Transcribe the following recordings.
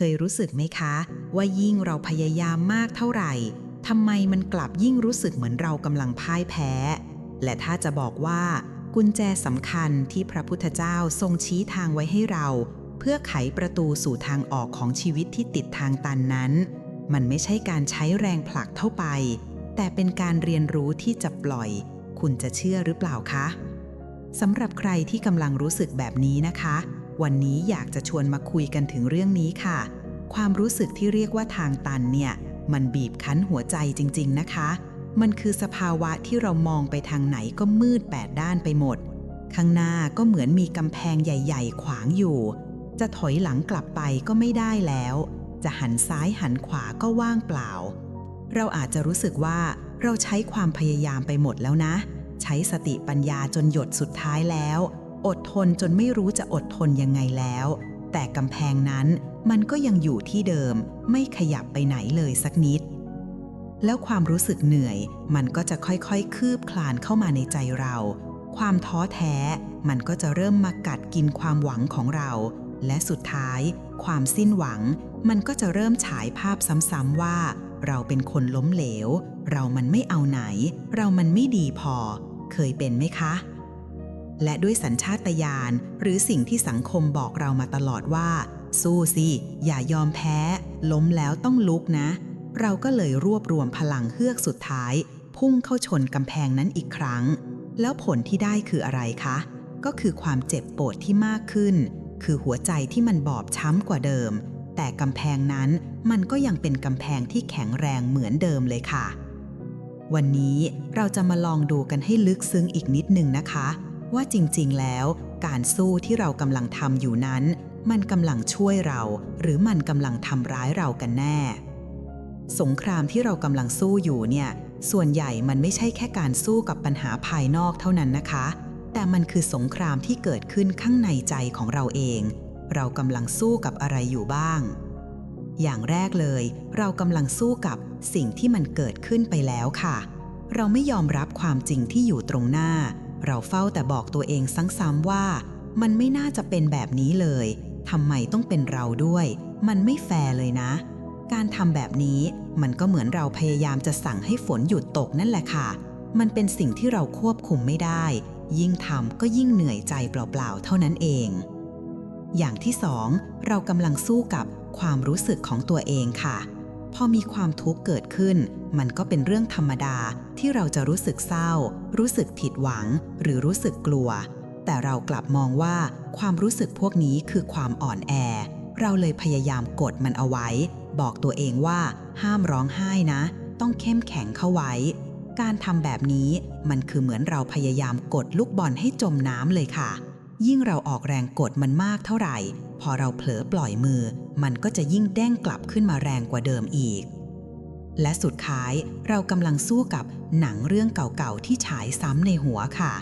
เคยรู้สึกไหมคะ ว่ายิ่งเราพยายามมากเท่าไหร่ทำไมมันกลับยิ่งรู้สึกเหมือนเรากำลังพ่ายแพ้ และถ้าจะบอกว่ากุญแจสำคัญที่พระพุทธเจ้าทรงชี้ทางไว้ให้เรา เพื่อไขประตูสู่ทางออกของชีวิตที่ติดทางตันนั้น มันไม่ใช่การใช้แรงผลักเท่าไป แต่เป็นการเรียนรู้ที่จะปล่อย คุณจะเชื่อหรือเปล่าคะสำหรับใครที่กำลังรู้สึกแบบนี้นะคะ วันนี้อยากจะชวนมาคุยกันถึงเรื่องนี้ค่ะ ความรู้สึกที่เรียกว่าทางตันเนี่ย มันบีบคั้นหัวใจจริง ๆ นะคะ มันคือสภาวะที่เรามองไปทางไหนก็มืดแปดด้านไปหมด ข้างหน้าก็เหมือนมีกำแพงใหญ่ ๆ ขวางอยู่ จะถอยหลังกลับไปก็ไม่ได้แล้ว จะหันซ้ายหันขวาก็ว่างเปล่า เราอาจจะรู้สึกว่าเราใช้ความพยายามไปหมดแล้วนะ ใช้สติปัญญาจนหยดสุดท้ายแล้ว อดทนจนไม่รู้จะอดทนยังไงแล้ว แต่กำแพงนั้นมันก็ยังอยู่ที่เดิมไม่ขยับไปไหนเลยสักนิด แล้วความรู้สึกเหนื่อย มันก็จะค่อยๆ คืบคลานเข้ามาในใจเรา ความท้อแท้ มันก็จะเริ่มมากัดกินความหวังของเรา และสุดท้าย ความสิ้นหวัง มันก็จะเริ่มฉายภาพซ้ำๆว่า เราเป็นคนล้มเหลว เรามันไม่เอาไหน เรามันไม่ดีพอ เคยเป็นไหมคะ และด้วยสัญชาตญาณหรือสิ่งที่สังคมบอกเรามาตลอดว่า สู้สิ อย่ายอมแพ้ ล้มแล้วต้องลุกนะ เราก็เลยรวบรวมพลังเฮือกสุดท้าย พุ่งเข้าชนกำแพงนั้นอีกครั้ง แล้วผลที่ได้คืออะไรคะ ก็คือความเจ็บปวดที่มากขึ้น คือหัวใจที่มันบอบช้ำกว่าเดิม แต่กำแพงนั้นมันก็ยังเป็นกำแพงที่แข็งแรงเหมือนเดิมเลยค่ะ วันนี้เราจะมาลองดูกันให้ลึกซึ้งอีกนิดหนึ่งนะคะ ว่าจริงๆ แล้ว การสู้ที่เรากำลังทำอยู่นั้น มันกำลังช่วยเรา หรือมันกำลังทำร้ายเรากันแน่ สงครามที่เรากำลังสู้อยู่เนี่ย ส่วนใหญ่มันไม่ใช่แค่การสู้กับปัญหาภายนอกเท่านั้นนะคะ แต่มันคือสงครามที่เกิดขึ้นข้างในใจของเราเอง เรากำลังสู้กับอะไรอยู่บ้าง อย่างแรกเลย เรากำลังสู้กับสิ่งที่มันเกิดขึ้นไปแล้วค่ะ เราไม่ยอมรับความจริงที่อยู่ตรงหน้า เราเฝ้าแต่บอกตัวเองซ้ำๆว่า มันไม่น่าจะเป็นแบบนี้เลยทำไมต้องเป็นเราด้วย มันไม่แฟร์เลยนะ การทำแบบนี้มันก็เหมือนเราพยายามจะสั่งให้ฝนหยุดตกนั่นแหละค่ะ มันเป็นสิ่งที่เราควบคุมไม่ได้ ยิ่งทำก็ยิ่งเหนื่อยใจเปล่าๆ เท่านั้นเอง อย่างที่สองเรากำลังสู้กับความรู้สึกของตัวเองค่ะ พอมีความทุกข์เกิดขึ้น มันก็เป็นเรื่องธรรมดาที่เราจะรู้สึกเศร้า รู้สึกผิดหวัง หรือรู้สึกกลัว แต่เรากลับมองว่าความรู้สึกพวกนี้คือความอ่อนแอ เราเลยพยายามกดมันเอาไว้ บอกตัวเองว่าห้ามร้องไห้นะ ต้องเข้มแข็งเข้าไว้ การทำแบบนี้มันคือเหมือนเราพยายามกดลูกบอลให้จมน้ำเลยค่ะ ยิ่งเราออกแรงกดมันมากเท่าไหร่ พอเราเผลอปล่อยมือ มันก็จะยิ่งเด้งกลับขึ้นมาแรงกว่าเดิมอีก และสุดท้ายเรากำลังสู้กับหนังเรื่องเก่าๆที่ฉายซ้ำในหัวค่ะ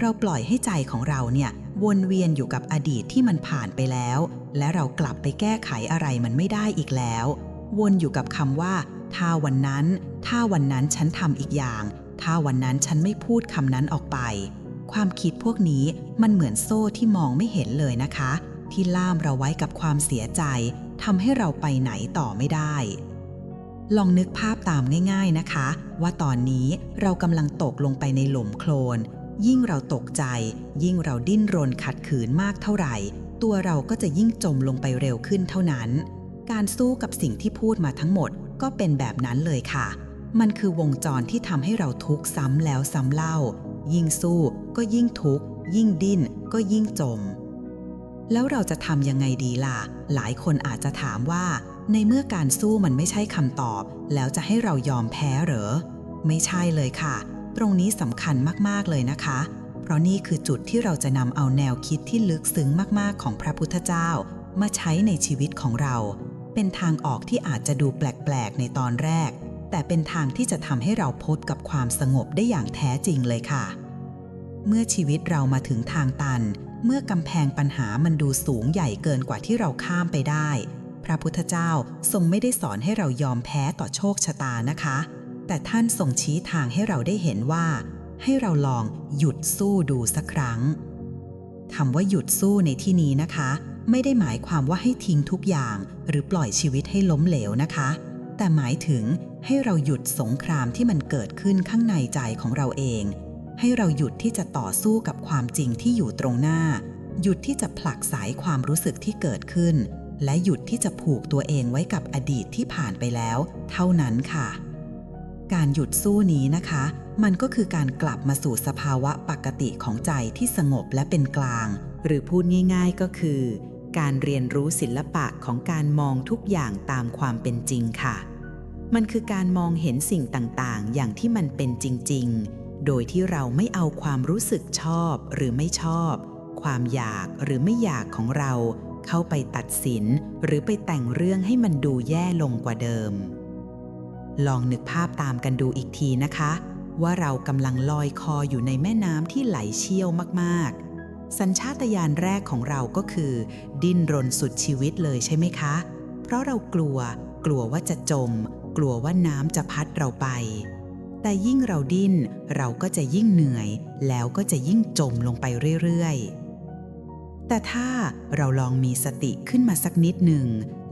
เราปล่อยให้ใจของเราเนี่ยวนเวียนอยู่กับอดีตที่มันผ่านไปแล้ว และเรากลับไปแก้ไขอะไรมันไม่ได้อีกแล้ว วนอยู่กับคำว่า ถ้าวันนั้น ถ้าวันนั้นฉันทำอีกอย่าง ถ้าวันนั้นฉันไม่พูดคำนั้นออกไป ความคิดพวกนี้มันเหมือนโซ่ที่มองไม่เห็นเลยนะคะ ที่ล่ามเราไว้กับความเสียใจทำให้เราไปไหนต่อไม่ได้ ลองนึกภาพตามง่าย ๆนะคะ ว่าตอนนี้เรากำลังตกลงไปในหลุมโคลน ยิ่งเราตกใจ ยิ่งเราดิ้นรนขัดขืนมากเท่าไหร่ ตัวเราก็จะยิ่งจมลงไปเร็วขึ้นเท่านั้น การสู้กับสิ่งที่พูดมาทั้งหมดก็เป็นแบบนั้นเลยค่ะ มันคือวงจรที่ทำให้เราทุกข์ซ้ำแล้วซ้ำเล่า ยิ่งสู้ก็ยิ่งทุกข์ ยิ่งดิ้นก็ยิ่งจม แล้วเราจะทำยังไงดีล่ะ หลายคนอาจจะถามว่า ในเมื่อการสู้มันไม่ใช่คำตอบ แล้วจะให้เรายอมแพ้เหรอ ไม่ใช่เลยค่ะ ตรงนี้สำคัญมากๆเลยนะคะ เพราะนี่คือจุดที่เราจะนำเอาแนวคิดที่ลึกซึ้งมากๆของพระพุทธเจ้า มาใช้ในชีวิตของเรา เป็นทางออกที่อาจจะดูแปลกๆในตอนแรกแต่เป็นทางที่จะทำให้เราพบกับความสงบได้อย่างแท้จริงเลยค่ะ เมื่อชีวิตเรามาถึงทางตัน เมื่อกำแพงปัญหามันดูสูงใหญ่เกินกว่าที่เราข้ามไปได้ พระพุทธเจ้าทรงไม่ได้สอนให้เรายอมแพ้ต่อโชคชะตานะคะ แต่ท่านทรงชี้ทางให้เราได้เห็นว่า ให้เราลองหยุดสู้ดูสักครั้งคำว่าหยุดสู้ในที่นี้นะคะ ไม่ได้หมายความว่าให้ทิ้งทุกอย่าง หรือปล่อยชีวิตให้ล้มเหลวนะคะ แต่หมายถึงให้เราหยุดสงครามที่มันเกิดขึ้นข้างในใจของเราเอง ให้เราหยุดที่จะต่อสู้กับความจริงที่อยู่ตรงหน้า หยุดที่จะผลักสายความรู้สึกที่เกิดขึ้น และหยุดที่จะผูกตัวเองไว้กับอดีตที่ผ่านไปแล้ว เท่านั้นค่ะ การหยุดสู้นี้นะคะ มันก็คือการกลับมาสู่สภาวะปกติของใจที่สงบและเป็นกลาง หรือพูดง่ายๆก็คือ การเรียนรู้ศิลปะของการมองทุกอย่างตามความเป็นจริงค่ะ มันคือการมองเห็นสิ่งต่างๆ อย่างที่มันเป็นจริง ๆ โดยที่เราไม่เอาความรู้สึกชอบหรือไม่ชอบ ความอยากหรือไม่อยากของเรา เข้าไปตัดสินหรือไปแต่งเรื่องให้มันดูแย่ลงกว่าเดิม ลองนึกภาพตามกันดูอีกทีนะคะ ว่าเรากำลังลอยคออยู่ในแม่น้ำที่ไหลเชี่ยวมากๆ สัญชาตญาณแรกของเราก็คือ ดิ้นรนสุดชีวิตเลยใช่ไหมคะ เพราะเรากลัว กลัวว่าจะจม กลัวว่าน้ำจะพัดเราไป แต่ยิ่งเราดิ้นเราก็จะยิ่งเหนื่อย แล้วก็จะยิ่งจมลงไปเรื่อยๆ แต่ถ้าเราลองมีสติขึ้นมาสักนิดหนึ่ง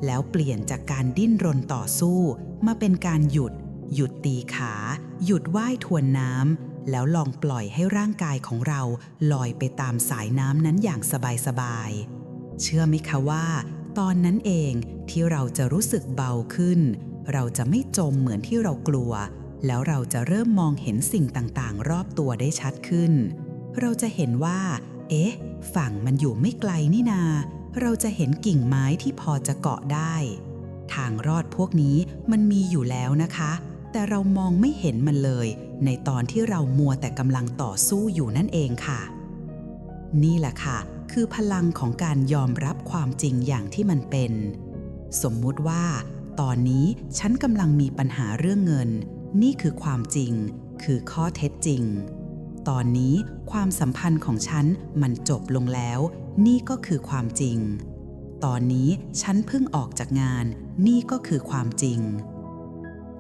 แล้วเปลี่ยนจากการดิ้นรนต่อสู้ มาเป็นการหยุด หยุดตีขา หยุดว่ายทวนน้ำแล้วลองปล่อยให้ร่างกายของเราลอยไปตามสายน้ำนั้นอย่างสบายๆ เชื่อไหมคะว่า ตอนนั้นเองที่เราจะรู้สึกเบาขึ้น เราจะไม่จมเหมือนที่เรากลัว แล้วเราจะเริ่มมองเห็นสิ่งต่างๆ รอบตัวได้ชัดขึ้น เราจะเห็นว่า เอ๊ะ ฝั่งมันอยู่ไม่ไกลนี่นา เราจะเห็นกิ่งไม้ที่พอจะเกาะได้ ทางรอดพวกนี้มันมีอยู่แล้วนะคะ แต่เรามองไม่เห็นมันเลย ในตอนที่เรามัวแต่กำลังต่อสู้อยู่นั่นเองค่ะ นี่แหละค่ะ คือพลังของการยอมรับความจริงอย่างที่มันเป็น สมมุติว่า ตอนนี้ฉันกำลังมีปัญหาเรื่องเงิน นี่คือความจริง คือข้อเท็จจริง ตอนนี้ความสัมพันธ์ของฉันมันจบลงแล้ว นี่ก็คือความจริง ตอนนี้ฉันเพิ่งออกจากงาน นี่ก็คือความจริง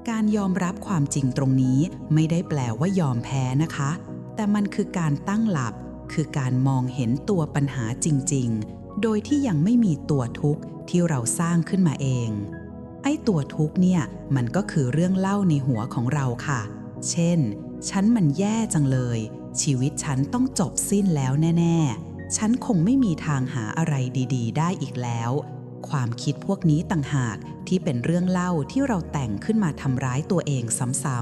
การยอมรับความจริงตรงนี้ไม่ได้แปลว่ายอมแพ้นะคะ แต่มันคือการตั้งหลับ คือการมองเห็นตัวปัญหาจริง ๆ โดยที่ยังไม่มีตัวทุกข์ที่เราสร้างขึ้นมาเอง ไอ้ตัวทุกเนี่ยมันก็คือเรื่องเล่าในหัวของเราค่ะ เช่น ฉันมันแย่จังเลย ชีวิตฉันต้องจบสิ้นแล้วแน่ ๆ ฉันคงไม่มีทางหาอะไรดีๆ ได้อีกแล้ว ความคิดพวกนี้ต่างหากที่เป็นเรื่องเล่าที่เราแต่งขึ้นมาทำร้ายตัวเองซ้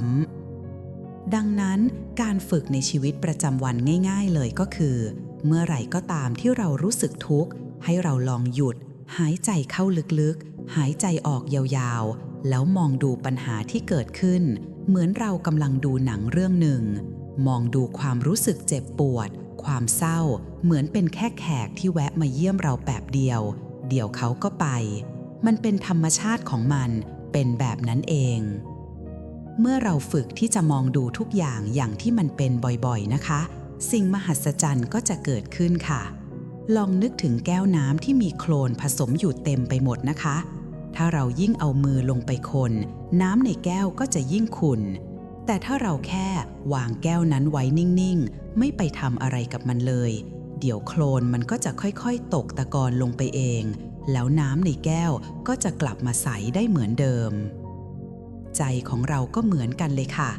ำๆ ดังนั้นการฝึกในชีวิตประจำวันง่าย ๆ เลยก็คือ เมื่อไหร่ก็ตามที่เรารู้สึกทุกข์ให้เราลองหยุด หายใจเข้าลึกๆ หายใจออกยาวๆ แล้วมองดูปัญหาที่เกิดขึ้น เหมือนเรากำลังดูหนังเรื่องหนึ่ง มองดูความรู้สึกเจ็บปวด ความเศร้า เหมือนเป็นแค่แขกที่แวะมาเยี่ยมเราแบบเดียว เดี๋ยวเขาก็ไป มันเป็นธรรมชาติของมัน เป็นแบบนั้นเอง เมื่อเราฝึกที่จะมองดูทุกอย่างอย่างที่มันเป็นบ่อยๆนะคะ สิ่งมหัศจรรย์ก็จะเกิดขึ้นค่ะลองนึกถึงแก้วน้ำที่มีโคลนผสมอยู่เต็มไปหมดนะคะ ถ้าเรายิ่งเอามือลงไปคน น้ำในแก้วก็จะยิ่งขุ่น แต่ถ้าเราแค่วางแก้วนั้นไว้นิ่งๆ ไม่ไปทำอะไรกับมันเลย เดี๋ยวโคลนมันก็จะค่อยๆ ตกตะกอนลงไปเอง แล้วน้ำในแก้วก็จะกลับมาใสได้เหมือนเดิม ใจของเราก็เหมือนกันเลยค่ะ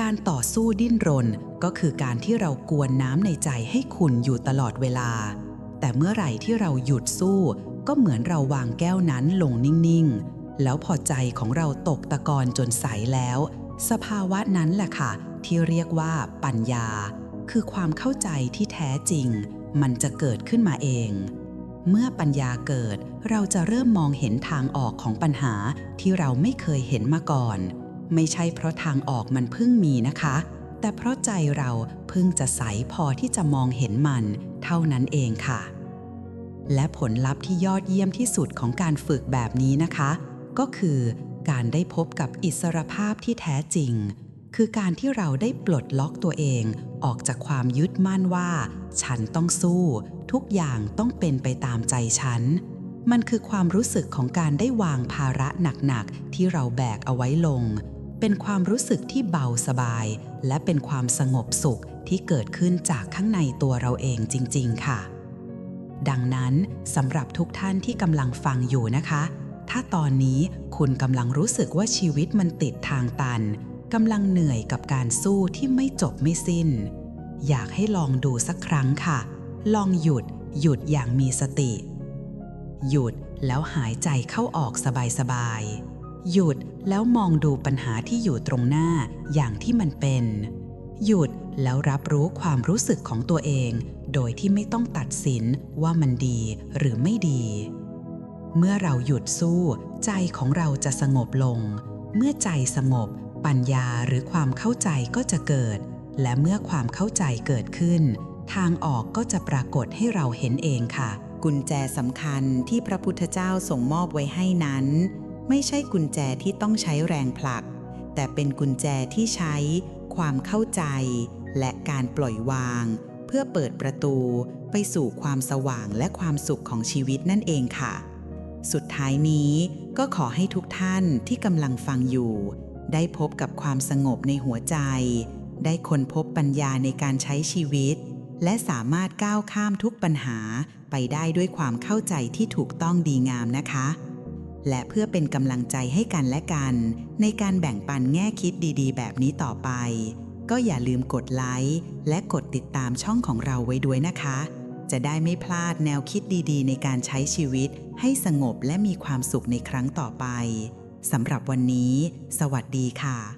การต่อสู้ดิ้นรนก็คือการที่เรากวนน้ำในใจให้ขุ่นอยู่ตลอดเวลา แต่เมื่อไหร่ที่เราหยุดสู้ ก็เหมือนเราวางแก้วนั้นลงนิ่งๆ แล้วพอใจของเราตกตะกอนจนใสแล้ว สภาวะนั้นแหละค่ะ ที่เรียกว่าปัญญา คือความเข้าใจที่แท้จริง มันจะเกิดขึ้นมาเอง เมื่อปัญญาเกิดเราจะเริ่มมองเห็นทางออกของปัญหาที่เราไม่เคยเห็นมาก่อน ไม่ใช่เพราะทางออกมันเพิ่งมีนะคะ แต่เพราะใจเราเพิ่งจะใสพอที่จะมองเห็นมัน เท่านั้นเองค่ะ และผลลัพธ์ที่ยอดเยี่ยมที่สุดของการฝึกแบบนี้นะคะ ก็คือการได้พบกับอิสรภาพที่แท้จริง คือการที่เราได้ปลดล็อกตัวเอง ออกจากความยึดมั่นว่า ฉันต้องสู้ ทุกอย่างต้องเป็นไปตามใจฉัน มันคือความรู้สึกของการได้วางภาระหนักๆที่เราแบกเอาไว้ลง เป็นความรู้สึกที่เบาสบาย และเป็นความสงบสุขที่เกิดขึ้นจากข้างในตัวเราเองจริง ๆ ค่ะ ดังนั้นสำหรับทุกท่านที่กำลังฟังอยู่นะคะ ถ้าตอนนี้คุณกำลังรู้สึกว่าชีวิตมันติดทางตันกำลังเหนื่อยกับการสู้ที่ไม่จบไม่สิ้น อยากให้ลองดูสักครั้งค่ะ ลองหยุด หยุดอย่างมีสติ หยุดแล้วหายใจเข้าออกสบายๆ หยุดแล้วมองดูปัญหาที่อยู่ตรงหน้าอย่างที่มันเป็น หยุด แล้วรับรู้ความรู้สึกของตัวเอง โดยที่ไม่ต้องตัดสินว่ามันดีหรือไม่ดี เมื่อเราหยุดสู้ ใจของเราจะสงบลง เมื่อใจสงบ ปัญญาหรือความเข้าใจก็จะเกิด และเมื่อความเข้าใจเกิดขึ้น ทางออกก็จะปรากฏให้เราเห็นเองค่ะ กุญแจสำคัญที่พระพุทธเจ้าส่งมอบไว้ให้นั้น ไม่ใช่กุญแจที่ต้องใช้แรงผลัก แต่เป็นกุญแจที่ใช้ความเข้าใจ และการปล่อยวาง เพื่อเปิดประตูไปสู่ความสว่างและความสุขของชีวิตนั่นเองค่ะ สุดท้ายนี้ก็ขอให้ทุกท่านที่กำลังฟังอยู่ ได้พบกับความสงบในหัวใจ ได้ค้นพบปัญญาในการใช้ชีวิต และสามารถก้าวข้ามทุกปัญหาไปได้ด้วยความเข้าใจที่ถูกต้องดีงามนะคะ และเพื่อเป็นกำลังใจให้กันและกัน ในการแบ่งปันแง่คิดดีๆ แบบนี้ต่อไป ก็อย่าลืมกดไลค์และกดติดตามช่องของเราไว้ด้วยนะคะ จะได้ไม่พลาดแนวคิดดีๆ ในการใช้ชีวิต ให้สงบและมีความสุขในครั้งต่อไปสำหรับวันนี้ สวัสดีค่ะ